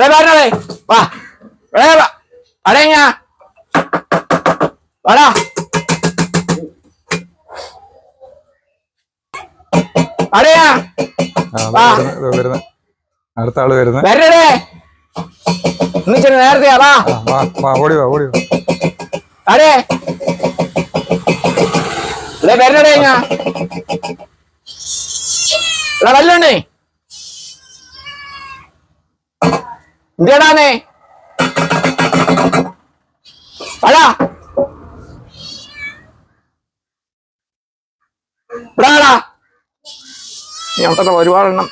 വരണേ വാ. അടേങ്ങ വാടാ. അടയാ. വരുന്നു, വരുന്നു. അടുത്ത ആൾ വരുന്നത് വരണേ ഒന്നിച്ചിട്ട് നേരത്തെ വാ. വാ ഓടി വാ ഓടി വാ. അടേ ഇവിടെ വരണേ ഞാൻ ഇവിടെ വല്ലുണ്ടേ എന്തിടാനേ അടാ ഉണ്ടല്ലോ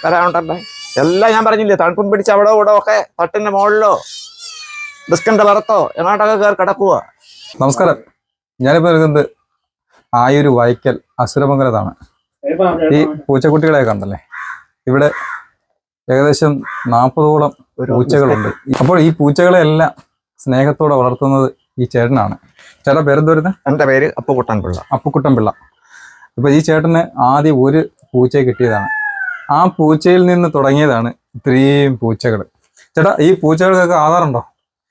തരാനുണ്ടല്ലേ? എല്ലാം ഞാൻ പറഞ്ഞില്ലേ തണുപ്പും പിടിച്ച് അവിടെ ഇവിടെ ഒക്കെ തട്ടിന്റെ മുകളിലോ ഡിസ്കിന്റെ പുറത്തോ എങ്ങോട്ടൊക്കെ കയറി കിടക്കുക നമസ്കാരം. ഞാനിപ്പോ നിൽക്കുന്നത് ആയൊരു വൈക്കൽ അസുരമംഗലത്താണ്. ഈ പൂച്ചക്കുട്ടികളെ കണ്ടല്ലേ? ഇവിടെ ഏകദേശം നാൽപ്പതോളം പൂച്ചകളുണ്ട്. അപ്പോൾ ഈ പൂച്ചകളെല്ലാം സ്നേഹത്തോടെ വളർത്തുന്നത് ഈ ചേട്ടനാണ്. ചേട്ടാ പേരെന്ത് വരുന്നത് എന്റെ പേര് അപ്പുകുട്ടൻ പിള്ള അപ്പുക്കുട്ടൻ പിള്ള ഇപ്പൊ ഈ ചേട്ടന് ആദ്യം ഒരു പൂച്ചയെ കിട്ടിയതാണ്. ആ പൂച്ചയിൽ നിന്ന് തുടങ്ങിയതാണ് ഇത്രയും പൂച്ചകൾ. ചേട്ടാ ഈ പൂച്ചകൾക്കൊക്കെ ആധാറുണ്ടോ?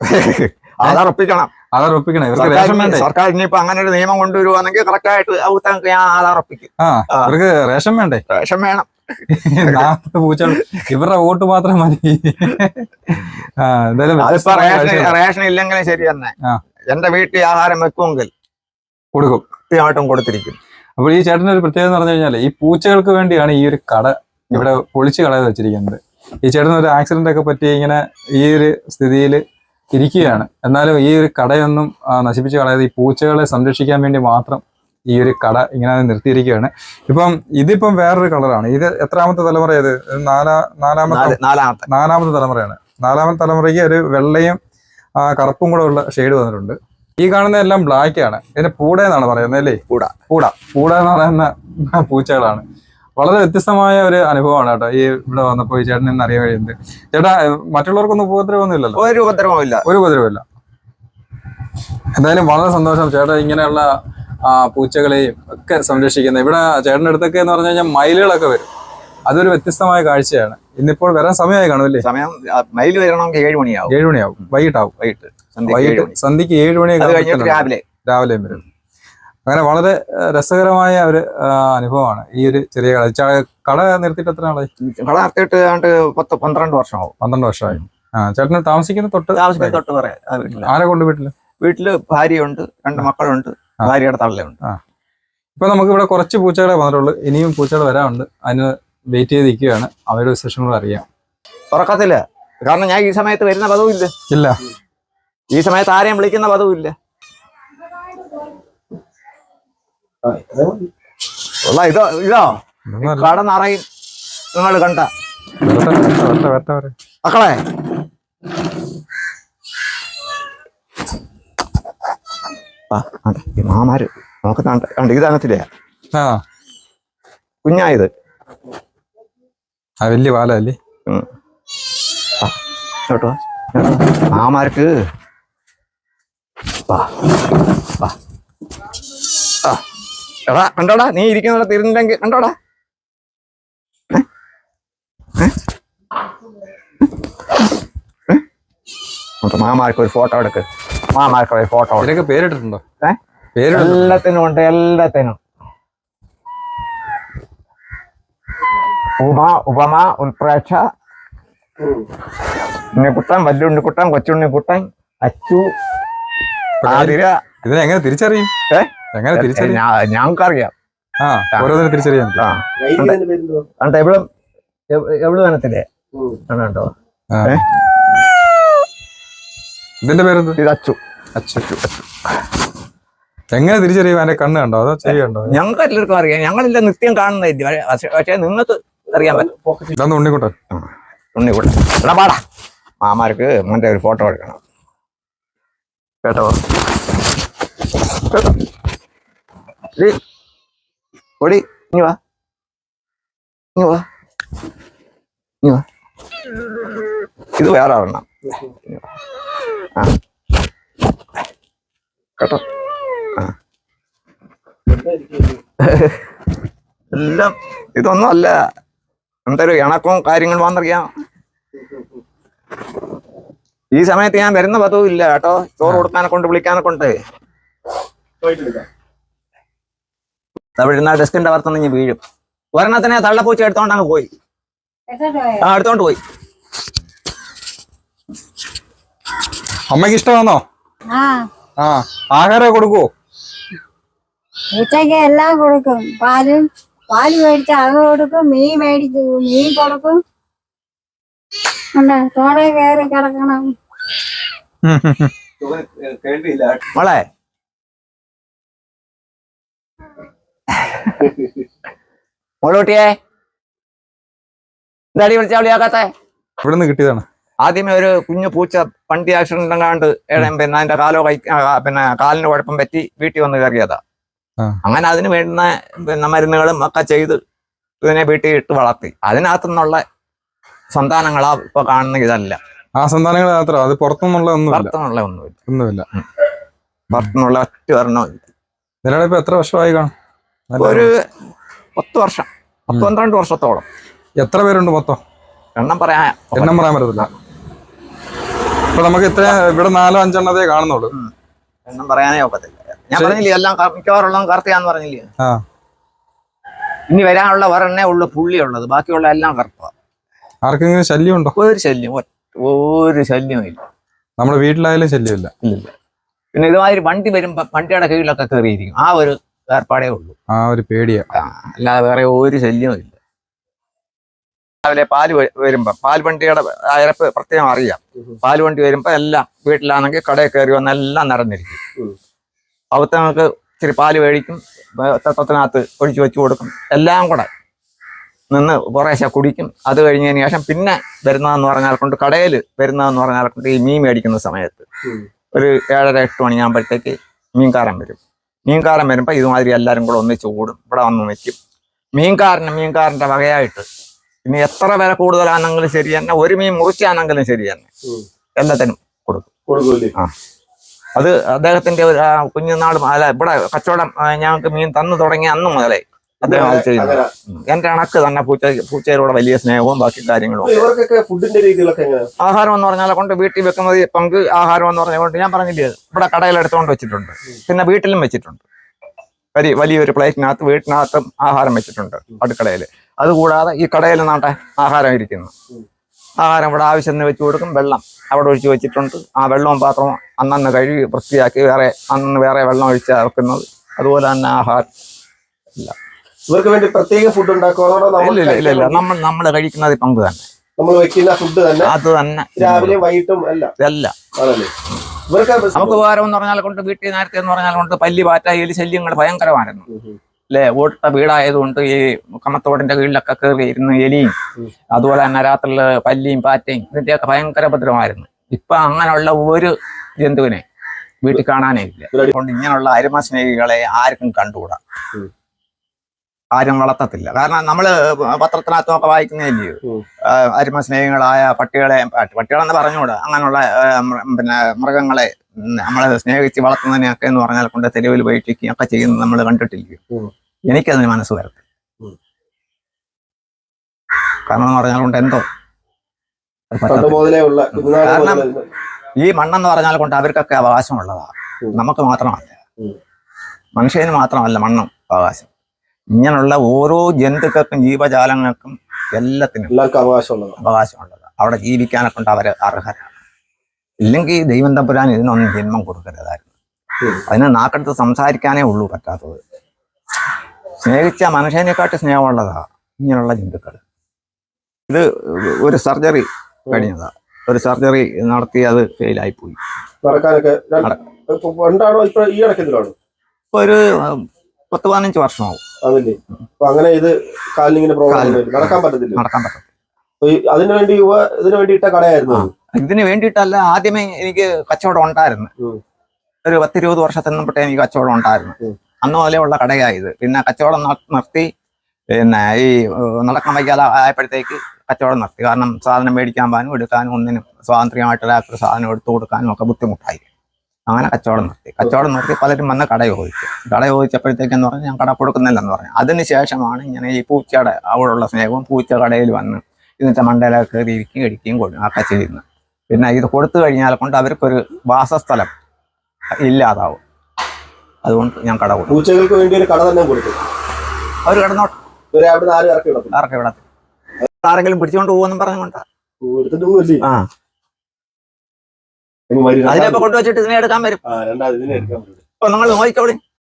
ആധാർ ഒപ്പിക്കണം. ആധാർ ഒപ്പിക്കണം. ഇവർക്ക് റേഷൻ വേണ്ടേ? സർക്കാർ ഇനിയിപ്പോ അങ്ങനെ ഒരു നിയമം കൊണ്ടുവരുവാണെങ്കിൽ കറക്റ്റ് ആയിട്ട് അവർക്ക് ഞാൻ ആധാർ ഒപ്പിക്കും. ആ. ഇവർക്ക് റേഷൻ വേണ്ടേ? റേഷൻ വേണം. പൂച്ചകൾ. ഇവരുടെ വോട്ട് മാത്രം മതി. ആ എന്തായാലും റേഷൻ ഇല്ലെങ്കിലും ശരി തന്നെ. എന്റെ വീട്ടിൽ ആഹാരം വെക്കുമെങ്കിൽ കൊടുക്കും. കൃത്യമായിട്ടും കൊടുത്തിരിക്കും. അപ്പോൾ ഈ ചേട്ടന്റെ ഒരു പ്രത്യേകത എന്ന് പറഞ്ഞു കഴിഞ്ഞാൽ ഈ പൂച്ചകൾക്ക് വേണ്ടിയാണ് ഈ ഒരു കട ഇവിടെ പൊളിച്ച് കളയത് വെച്ചിരിക്കുന്നത്. ഈ ചേട്ടൻ ഒരു ആക്സിഡന്റ് ഒക്കെ പറ്റി ഇങ്ങനെ ഈ ഒരു സ്ഥിതിയിൽ ഇരിക്കുകയാണ്. എന്നാലും ഈ ഒരു കടയൊന്നും നശിപ്പിച്ച് കളയാതെ ഈ പൂച്ചകളെ സംരക്ഷിക്കാൻ വേണ്ടി മാത്രം ഈ ഒരു കട ഇങ്ങനെ നിർത്തിയിരിക്കുകയാണ്. ഇപ്പം ഇതിപ്പം വേറൊരു കളറാണ്. ഇത് എത്രാമത്തെ തലമുറ ഇത്? നാലാ നാലാമത്തെ നാല്- നാലാമത്തെ. നാലാമത്തെ തലമുറയാണ്. നാലാമത്തെ തലമുറയ്ക്ക് ഒരു വെള്ളയും ആ, കറുപ്പും കൂടെ ഉള്ള ഷെയ്ഡ് വന്നിട്ടുണ്ട്. ഈ കാണുന്ന എല്ലാം ബ്ലാക്ക് ആണ്. ഇതിന് പൂട എന്നാണ് പറയുന്നത് അല്ലേ? പൂട. പൂട. പൂട എന്ന് പറയുന്ന പൂച്ചകളാണ്. വളരെ വ്യത്യസ്തമായ ഒരു അനുഭവമാണ് കേട്ടോ ഈ ഇവിടെ വന്നപ്പോൾ ഈ ചേട്ടൻ ഇന്ന് അറിയാൻ കഴിയുന്നത്. ചേട്ടാ മറ്റുള്ളവർക്കൊന്നും ഉപദ്രവമൊന്നും ഇല്ലല്ലോ ഒരു ഉപദ്രവമില്ല ഒരു ഉപദ്രവമില്ല എന്തായാലും വളരെ സന്തോഷം. ചേട്ടാ ഇങ്ങനെയുള്ള പൂച്ചകളെയും ഒക്കെ സംരക്ഷിക്കുന്നത് ഇവിടെ ചേട്ടന്റെ അടുത്തൊക്കെ എന്ന് പറഞ്ഞു കഴിഞ്ഞാൽ മയിലുകളൊക്കെ വരും. അതൊരു വ്യത്യസ്തമായ കാഴ്ചയാണ്. ഇന്നിപ്പോൾ വരാൻ സമയമായി കാണുമല്ലേ? സമയം മയിൽ വരണമെങ്കിൽ ഏഴ് മണിയാവും. ഏഴ് മണിയാവും. വൈകിട്ടാവും. വൈകിട്ട്. വൈകിട്ട്. സന്ധ്യക്ക് ഏഴ് മണിയൊക്കെ രാവിലെ. രാവിലെയും വരും. അങ്ങനെ വളരെ രസകരമായ ഒരു അനുഭവമാണ് ഈ ഒരു ചെറിയ കട കട നിർത്തിയിട്ട് എത്ര നാളായി? കട നിർത്തിയിട്ട് ഏതാണ്ട് പത്ത് പന്ത്രണ്ട് വർഷമാവും. പന്ത്രണ്ട് വർഷമായി. ആ ചേട്ടന് താമസിക്കുന്ന തൊട്ട് താമസിക്കുന്ന തൊട്ട് പറയാം. ആ ആരെ കൊണ്ട് വീട്ടിൽ? വീട്ടിൽ ഭാര്യയുണ്ട് രണ്ട് മക്കളുണ്ട്. ആ. ഭാര്യയുടെ തള്ളയുണ്ട്. ഇപ്പൊ നമുക്ക് ഇവിടെ കുറച്ച് പൂച്ചകളെ വന്നിട്ടുള്ളൂ. ഇനിയും പൂച്ചകൾ വരാറുണ്ട്. അതിന് വെയിറ്റ് ചെയ്ത് നിൽക്കുകയാണ് അവരുടെ വിശേഷങ്ങൾ അറിയാം. തുറക്കത്തില്ല. കാരണം ഞാൻ ഈ സമയത്ത് വരുന്ന പദവും ഇല്ല. ഇല്ല. ഈ സമയത്ത് ആരെയും വിളിക്കുന്ന പദവും ഇല്ല. ഇതോ ഇതോ. കട നിറയും. നിങ്ങൾ കണ്ട. മക്കളെ ആ, കണ്ടോ, ഈ മാമാര് നമുക്ക് കണ്ട് ഇതനത്തില്ലേ ആ. കുഞ്ഞായത്. ആ വലിയ പാലല്ലേ കേട്ടോ. മാമാർക്ക്. എടാ കണ്ടോടാ നീ ഇരിക്കുന്നിടത്ത് തീരുന്നില്ലെങ്കിൽ കണ്ടോടാ? മാമാർക്ക് ഒരു ഫോട്ടോ എടുക്ക്. മാമാർക്ക് ഒരു ഫോട്ടോ ഇതിനൊക്കെ പേരിട്ടിട്ടുണ്ടോ? ഏ? പേരിടുന്നു എല്ലാത്തിനും ഉണ്ട് എല്ലാത്തിനും. ഉപമ ഉപമ ഉൾപ്രേക്ഷ ഉണ്ണിക്കുട്ടൻ വല്ലുണ്ണിക്കുട്ടൻ കൊച്ചുണ്ണിക്കുട്ടൻ അച്ചു ഇതിനെങ്ങനെ ഇതിനെ എങ്ങനെ തിരിച്ചറിയും? എങ്ങനെ തിരിച്ചറിയും? ഞങ്ങൾക്കറിയാം. ആ ഓരോന്നിനെ തിരിച്ചറിയാം. ആ. എവിടെ എവിടെ വനത്തില്ലേ കണ്ടോ ആ. ഇതിന്റെ പേരെന്ത്? ഇത് അച്ചു. അച്ചു എങ്ങനെ തിരിച്ചറിയും? അതിന്റെ കണ്ണ് കണ്ടോ? അതോ ചെവി കണ്ടോ? ഞങ്ങൾക്ക് എല്ലാവർക്കും അറിയാം. ഞങ്ങളെല്ലാം നിത്യം കാണുന്നില്ല പക്ഷെ- നിങ്ങൾക്ക് അറിയാൻ പറ്റും. ഇതൊന്ന് ഉണ്ണിക്കുട്ടൻ. ഉണ്ണിക്കുട്ടൻ. എടാ പാടാ. മാമാർക്ക് മോന്റെ ഒരു ഫോട്ടോ എടുക്കണം. കേട്ടോ? ഓടി ഇനി വാ. ഇനി വാ. ഇനി വാ. ഇത് വേറെ വാ. ആ. കേട്ടോ? ആ. എല്ലാം ഇതൊന്നും അല്ല എന്തൊരു ഇണക്കവും കാര്യങ്ങളും വന്നറിയാം. ഈ സമയത്ത് ഞാൻ വരുന്ന പതിവും ഇല്ല കേട്ടോ. ചോറ് കൊടുക്കാനെ കൊണ്ട് വിളിക്കാനെ കൊണ്ട്. ഇരുന്ന ഡെസ്കിന്റെ പുറത്തുനിന്ന് ഞാൻ വീഴും. ഒരെണ്ണത്തിനെ തള്ളപ്പൂച്ച എടുത്തോണ്ട് അങ്ങ് പോയി. ആ എടുത്തോണ്ട് പോയി. അമ്മയ്ക്ക് ഇഷ്ടമാണോ? ആ. ആഹാരം കൊടുക്കൂ ഉച്ചയ്ക്ക് എല്ലാം കൊടുക്കും. പാലും പാൽ മേടിച്ച് അത് കൊടുക്കും മീൻ മേടിച്ച് മീൻ കൊടുക്കും. ഉണ്ട് തോടെ കയറി കിടക്കണം. മോളെ. മോളൂട്ടിയെ. വിളിച്ച വിളിയാക്കാത്തെ. ഇവിടുന്ന് കിട്ടിയതാണ്. ആദ്യമേ ഒരു കുഞ്ഞു പൂച്ച വണ്ടി ആക്സിഡന്റ് കണ്ട് പിന്നെ അതിന്റെ കാലോ കൈ പിന്നെ കാലിന് കുഴപ്പം പറ്റി വീട്ടിൽ വന്ന് കയറിയതാ. അങ്ങനെ അതിന് വേണ്ടുന്ന പിന്നെ മരുന്നുകളും ഒക്കെ ചെയ്ത് ഇതിനെ വീട്ടിൽ ഇട്ട് വളർത്തി. അതിനകത്തു നിന്നുള്ള സന്താനങ്ങളാ ഇപ്പൊ കാണുന്ന ഇതല്ല. ആ സന്താനങ്ങൾ മാത്രം. അത് പുറത്തുനിന്നുള്ള പുറത്തുനിന്നുള്ള ഒന്നുമില്ല. ഒന്നുമില്ല. പുറത്തുനിന്നുള്ള ഒറ്റ ഒരെണ്ണം നിലയുടെ ഇപ്പൊ എത്ര വർഷമായി കാണും? ഒരു പത്ത് വർഷം. പത്ത് പന്ത്രണ്ട് വർഷത്തോളം. എത്ര പേരുണ്ട് മൊത്തം? എണ്ണം പറയാ. എണ്ണം പറയാൻ പറ്റത്തില്ല. ഇപ്പൊ നമുക്ക് ഇത്ര ഇവിടെ നാലോ അഞ്ചെണ്ണതേ കാണുന്നുള്ളൂ. എണ്ണം പറയാനേ ഒക്കത്തില്ല. ഞാൻ പറഞ്ഞില്ലേ എല്ലാം മിക്കവാറുള്ള മിക്കവാറുള്ളതും കറുത്തയാന്ന് പറഞ്ഞില്ലേ? ഇനി വരാനുള്ള ഒരെണ്ണേ ഉള്ളു പുള്ളി ഉള്ളത് ബാക്കിയുള്ള എല്ലാം കറുപ്പ. ആർക്കെങ്കിലും ശല്യം ഉണ്ടോ ഒരു ശല്യം ഒരു ശല്യവും ഇല്ല. നമ്മുടെ വീട്ടിലായാലും ശല്യമില്ല. ഇല്ല പിന്നെ ഇതുമാതിരി വണ്ടി വരുമ്പോ വണ്ടിയുടെ കീഴിലൊക്കെ കയറിയിരിക്കും. ആ ഒരു ഏർപ്പാടേ ഉള്ളൂ. ആ ഒരു പേടിയാ. അല്ലാതെ വേറെ ഒരു ശല്യവും ഇല്ല. രാവിലെ പാൽ വരുമ്പോൾ വരുമ്പോ പാൽ വണ്ടിയുടെ അയരപ്പ് പ്രത്യേകം അറിയാം. പാൽ വണ്ടി വരുമ്പോ എല്ലാം വീട്ടിലാണെങ്കിൽ കടയിൽ കയറി വന്ന് എല്ലാം നിറഞ്ഞിരിക്കും. അവത്ത് നമുക്ക് ഇച്ചിരി പാൽ മേടിക്കും തത്വത്തിനകത്ത് ഒഴിച്ചു വെച്ചു കൊടുക്കും എല്ലാം കൂടെ നിന്ന് കുറേശ്ശെ കുടിക്കും. അത് കഴിഞ്ഞതിന് ശേഷം പിന്നെ വരുന്നതെന്ന് പറഞ്ഞാൽ കൊണ്ട് കടയിൽ വരുന്നതെന്ന് പറഞ്ഞാൽ കൊണ്ട് ഈ മീൻ മേടിക്കുന്ന സമയത്ത് ഒരു ഏഴര എട്ട് മണിയാകുമ്പോഴത്തേക്ക് മീൻകാരൻ വരും. മീൻകാരൻ വരുമ്പോൾ ഇതുമാതിരി എല്ലാവരും കൂടെ ഒന്നിച്ച് കൂടും ഇവിടെ വന്ന് നിൽക്കും. മീൻകാരന് മീൻകാരന്റെ വകയായിട്ട് ഇനി എത്ര വില കൂടുതലാണെങ്കിലും ശരി തന്നെ ഒരു മീൻ മുറിച്ചാണെങ്കിലും ശരി തന്നെ. എല്ലാത്തിനും കൊടുക്കും. ആ. അത് അദ്ദേഹത്തിന്റെ ഒരു ആ, കുഞ്ഞുനാൾ അല്ല ഇവിടെ കച്ചവടം ഞങ്ങൾക്ക് മീൻ തന്നു തുടങ്ങിയ അന്ന് മുതലേ അദ്ദേഹം അത് ചെയ്യുന്നത്. എന്റെ അണക്ക് തന്നെ പൂച്ച പൂച്ചയിലൂടെ വലിയ സ്നേഹവും ബാക്കി കാര്യങ്ങളും ആഹാരം എന്ന് പറഞ്ഞാൽ കൊണ്ട് വീട്ടിൽ വെക്കുന്നത് പങ്ക് ആഹാരം എന്ന് പറഞ്ഞുകൊണ്ട് ഞാൻ പറഞ്ഞില്ലേ ഇവിടെ കടയിൽ എടുത്തുകൊണ്ട് വെച്ചിട്ടുണ്ട്. പിന്നെ വീട്ടിലും വെച്ചിട്ടുണ്ട്. വലിയ വലിയൊരു പ്ലേറ്റിനകത്ത് വീട്ടിനകത്തും ആഹാരം വെച്ചിട്ടുണ്ട് അടുക്കളയിൽ. അതുകൂടാതെ ഈ കടയിൽ നാട്ടെ ആഹാരം ഇരിക്കുന്നു. ആഹാരം ഇവിടെ ആവശ്യത്തിന് വെച്ച് കൊടുക്കും. വെള്ളം അവിടെ ഒഴിച്ച് വെച്ചിട്ടുണ്ട്. ആ വെള്ളവും പാത്രവും അന്നന്ന് കഴുകി വൃത്തിയാക്കി വേറെ അന്നന്ന് വേറെ വെള്ളം ഒഴിച്ച് വെക്കുന്നത്. അതുപോലെ തന്നെ ആഹാരം. ഇല്ല ഇവർക്ക് വേണ്ടി പ്രത്യേക ഫുഡ് ഇല്ല ഇല്ല ഇല്ല നമ്മൾ നമ്മൾ കഴിക്കുന്നത് പങ്ക് തന്നെ. നമ്മൾ വെക്കുന്ന ഫുഡ് തന്നെ. അത് തന്നെ. രാവിലെ വൈകിട്ടും അല്ല. ഇവർക്ക് നമുക്ക് ഉപകാരം എന്ന് പറഞ്ഞാൽ കൊണ്ട് വീട്ടിൽ നേരത്തെ എന്ന് പറഞ്ഞാൽ കൊണ്ട് പല്ലി പാറ്റ എലി ശല്യങ്ങൾ ഭയങ്കരമായിരുന്നു. അല്ലെ ഓട്ട വീടായതുകൊണ്ട് ഈ കമ്മത്തോടിന്റെ കീഴിലൊക്കെ കയറി ഇരുന്ന് എലിയും അതുപോലെ തന്നെ രാത്രിയിൽ പല്ലിയും പാറ്റയും ഇതിന്റെയൊക്കെ ഭയങ്കര ഭദ്രമായിരുന്നു ഇപ്പൊ അങ്ങനെയുള്ള ഒരു ജന്തുവിനെ വീട്ടിൽ കാണാനേ ഇല്ല. അതുകൊണ്ട് ഇങ്ങനെയുള്ള അരുമ സ്നേഹികളെ ആർക്കും കണ്ടുകൂടാ. ആരും വളർത്തത്തില്ല. കാരണം നമ്മൾ പത്രത്തിനകത്തൊക്കെ വായിക്കുന്നതല്ലയോ വായിക്കുന്നില്ലയോ ഉം. ആ, അരുമ സ്നേഹങ്ങളായ പട്ടികളെ പട്ടി- പട്ടികളെന്ന് പറഞ്ഞുകൂടാ? അങ്ങനെയുള്ള പിന്നെ മൃഗങ്ങളെ നമ്മളെ സ്നേഹിച്ച് വളർത്തുന്നതിനൊക്കെ എന്ന് പറഞ്ഞാൽ കൊണ്ട് തെരുവിൽ ഉപേക്ഷിക്കുകയും ഒക്കെ ചെയ്യുന്നത് നമ്മൾ കണ്ടിട്ടില്ലയോ. എനിക്കതിന് മനസ്സ് വരത്തില്ല. കാരണം എന്ന് പറഞ്ഞാൽ കൊണ്ട് എന്തോ കാരണം ഈ മണ്ണെന്ന് പറഞ്ഞാൽ കൊണ്ട് അവർക്കൊക്കെ അവകാശമുള്ളതാണ്. നമുക്ക് മാത്രമല്ല. മനുഷ്യന് മാത്രമല്ല മണ്ണും അവകാശം. ഇങ്ങനെയുള്ള ഓരോ ജന്തുക്കൾക്കും ജീവജാലങ്ങൾക്കും എല്ലാത്തിനും എല്ലാവർക്കും അവകാശമുള്ളത്. അവകാശമുള്ളത്. അവിടെ ജീവിക്കാനെ കൊണ്ട് അവർ അർഹരാണ്. ഇല്ലെങ്കിൽ ദൈവം തമ്പുരാൻ ഇതിനൊന്നും ജന്മം കൊടുക്കരുതായിരുന്നു. അതിന് നാക്കെടുത്ത് സംസാരിക്കാനേ ഉള്ളൂ പറ്റാത്തത്. സ്നേഹിച്ച മനുഷ്യനെക്കാട്ടി സ്നേഹമുള്ളതാ ഇങ്ങനെയുള്ള ജന്തുക്കൾ. ഇത് ഒരു സർജറി കഴിഞ്ഞതാ. ഒരു സർജറി നടത്തി അത് ഫെയിലായി പോയി. ഒരു പത്ത് പതിനഞ്ച് വർഷമാവും. അതല്ലേ അപ്പൊ അങ്ങനെ ഇത് കാലിനിങ്ങനെ പ്രോബ്ലം. നടക്കാൻ പറ്റത്തില്ല. നടക്കാൻ പറ്റും അതിനു വേണ്ടി യുവ ഇതിനു വേണ്ടി ഇട്ട കടയായിരുന്നു. ഇതിന് വേണ്ടിയിട്ടല്ല ആദ്യമേ എനിക്ക് കച്ചവടം ഉണ്ടായിരുന്നു. ഒരു പത്തിരുപത് വർഷത്തിന് മുമ്പേ എനിക്ക് കച്ചവടം ഉണ്ടായിരുന്നു. അന്ന് മുതലേ ഉള്ള കടയായത്. പിന്നെ കച്ചവടം നിർത്തി പിന്നെ ഈ നടക്കാൻ വയ്ക്കാതെ ആയപ്പോഴത്തേക്ക് കച്ചവടം നിർത്തി. കാരണം സാധനം മേടിക്കാൻ പോകാനും എടുക്കാനും ഒന്നിനും സ്വാതന്ത്ര്യമായിട്ട് ഒരാൾക്ക് സാധനം എടുത്തു കൊടുക്കാനും ഒക്കെ ബുദ്ധിമുട്ടായി. അങ്ങനെ കച്ചവടം നിർത്തി. കച്ചവടം നിർത്തി പലരും വന്ന് കട ചോദിച്ചു. കട ചോദിച്ചപ്പോഴത്തേക്കെന്ന് പറഞ്ഞാൽ ഞാൻ കട കൊടുക്കുന്നില്ലെന്ന് പറഞ്ഞു. അതിന് ശേഷമാണ് ഇങ്ങനെ ഈ പൂച്ചയുടെ അവിടെയുള്ള സ്നേഹവും പൂച്ച കടയിൽ വന്ന് ഇന്നത്തെ മണ്ടയിലൊക്കെ കയറി ഇരിക്കുകയും ഇടിക്കുകയും കൊടുക്കും ഒക്കെ നിന്ന് പിന്നെ ഇത് കൊടുത്തു കഴിഞ്ഞാൽ കൊണ്ട് അവർക്കൊരു വാസസ്ഥലം ഇല്ലാതാവും. അതുകൊണ്ട് ഞാൻ കട കൊടുക്കും പൂച്ചകൾക്ക് വേണ്ടി ഒരു കട തന്നെ കൊടുക്കും അവർ കിടന്നോട്ടെ ഇറക്കി വിടത്തില്ല ആരെങ്കിലും പിടിച്ചുകൊണ്ട് പോകുമെന്നും പറഞ്ഞുകൊണ്ട്. ആ. അതിനെപ്പോ കൊണ്ടുവച്ചിട്ട് ഇതിനെ എടുക്കാൻ വരും. രണ്ടാമത് ഇതിനെ എടുക്കാൻ പറ്റും അപ്പൊ നിങ്ങൾ നോക്കിക്കോളി.